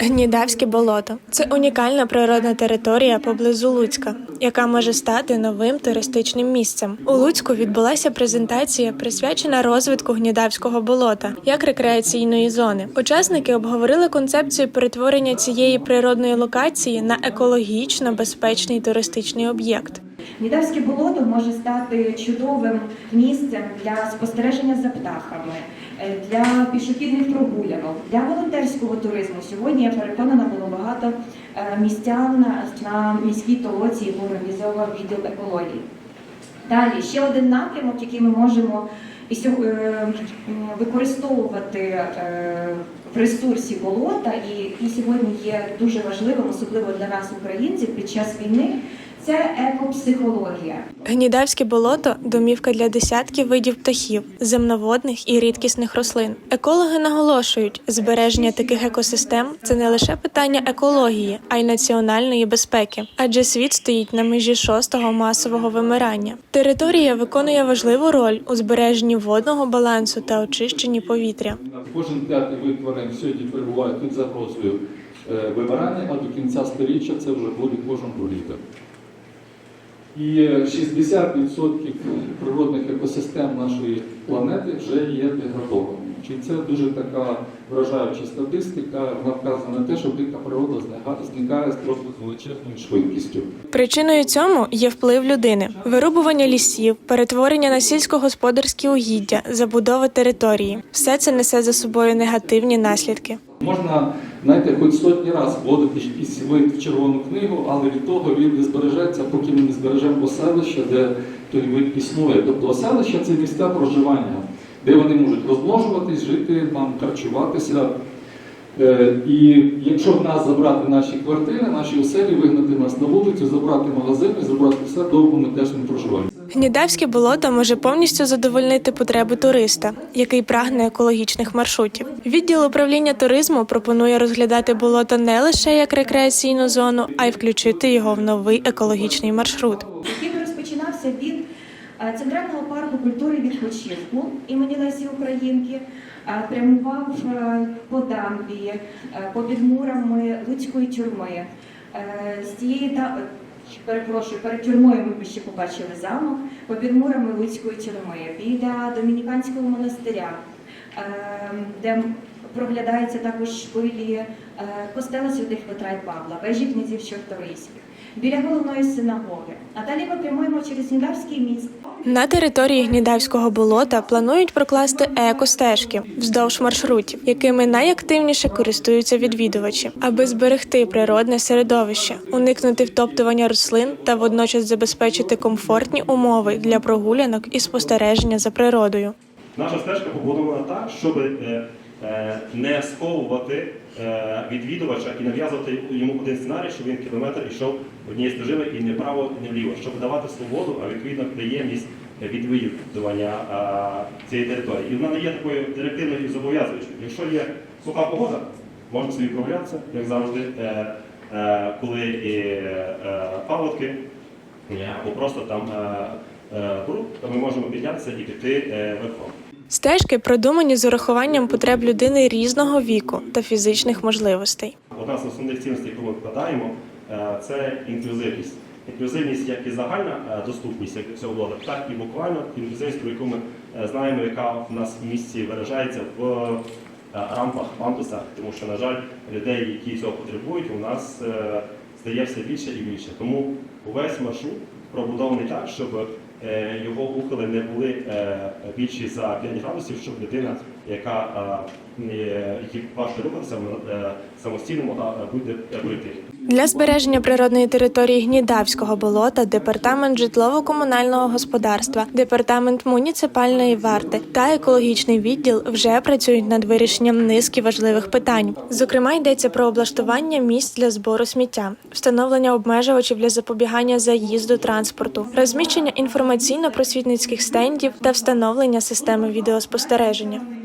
Гнідавське болото це унікальна природна територія поблизу Луцька, яка може стати новим туристичним місцем. У Луцьку відбулася презентація, присвячена розвитку гнідавського болота як рекреаційної зони. Учасники обговорили концепцію перетворення цієї природної локації на екологічно безпечний туристичний об'єкт. Нідавське болото може стати чудовим місцем для спостереження за птахами, для пішохідних прогулянок, для волонтерського туризму. Сьогодні я переконана було багато е, містян на, міській толоці, яку організовував відділ екології. Далі ще один напрямок, який ми можемо е, використовувати е, в ресурсі болота, і сьогодні є дуже важливим, особливо для нас, українців, під час війни. Це екопсихологія. Гнідавське болото домівка для десятків видів птахів, земноводних і рідкісних рослин. Екологи наголошують, збереження таких екосистем це не лише питання екології, а й національної безпеки, адже світ стоїть на межі шостого масового вимирання. Територія виконує важливу роль у збереженні водного балансу та очищенні повітря. Кожен п'ятий вид тварин сьогодні перебуває під загрозою е, вимирання, а до кінця століття це вже буде кожен вид. І е, 60% природних екосистем нашої планети вже є деградованими. Чи це дуже така вражаюча статистика, вона вказує на те, що дика природа зникає- зникає з просто з величезною швидкістю. Причиною цьому є вплив людини: вирубування лісів, перетворення на сільськогосподарські угіддя, забудова території. Все це несе за собою негативні наслідки. Можна, знаєте, хоч сотні разів вводити якийсь вид в червону книгу, але від того він не збережеться, поки ми не збережемо оселище, де той вид існує. Тобто оселище це місця проживання, де вони можуть розмножуватись, жити, нам харчуватися. Е, І якщо в нас забрати наші квартири, наші оселі, вигнати нас на вулицю, забрати магазини, забрати все, довго ми теж не проживаємо. Гнідавське болото може повністю задовольнити потреби туриста, який прагне екологічних маршрутів. Відділ управління туризму пропонує розглядати болото не лише як рекреаційну зону, а й включити його в новий екологічний маршрут. який розпочинався від е, Центрального парку культури відпочинку імені Лесі Українки, е, прямував е, по дамбі, е, попід мурами Луцької тюрми. З цієї перепрошую, перед тюрмою ми ще побачили замок, попід мурами Луцької тюрми, біля Домініканського монастиря, е, де проглядаються також шпилі е, костела святих Петра і Павла, вежі князів Чорторийських біля головної синагоги. А далі ми прямуємо через Нідавський міст. На території Гнідавського болота планують прокласти екостежки вздовж маршрутів, якими найактивніше користуються відвідувачі, аби зберегти природне середовище, уникнути втоптування рослин та водночас забезпечити комфортні умови для прогулянок і спостереження за природою. Наша стежка побудована так, щоб е, е, не сковувати е, відвідувача і нав'язувати йому один сценарій, щоб він кілометр йшов однією стежиною і не вправо, і не вліво, щоб давати свободу, а відповідно приємність е, відвідування е, цієї території. І вона не є такою директивною і зобов'язуючою. Якщо є суха погода, можна собі прогулятися, як завжди, е, е, коли і е, паводки, е, або просто там е, е, то ми можемо піднятися і піти е, верхом. Стежки продумані з урахуванням потреб людини різного віку та фізичних можливостей. Одна з основних цінностей, яку ми вкладаємо, е, це інклюзивність. Інклюзивність як і загальна е, доступність як цього блока, так і буквально інклюзивність, про яку ми е, знаємо, яка в нас в місті виражається в рампах, пандусах, тому що, на жаль, людей, які цього потребують, у нас стає все більше і більше. Тому увесь маршрут пробудований так, щоб його ухили не були е, більші за 5 градусів, щоб людина, яка е, е, важко рухатися, е, самостійно могла е, буде пройти. Для збереження природної території Гнідавського болота департамент житлово-комунального господарства, департамент муніципальної варти та екологічний відділ вже працюють над вирішенням низки важливих питань. Зокрема, йдеться про облаштування місць для збору сміття, встановлення обмежувачів для запобігання заїзду транспорту, розміщення інформаційно-просвітницьких стендів та встановлення системи відеоспостереження.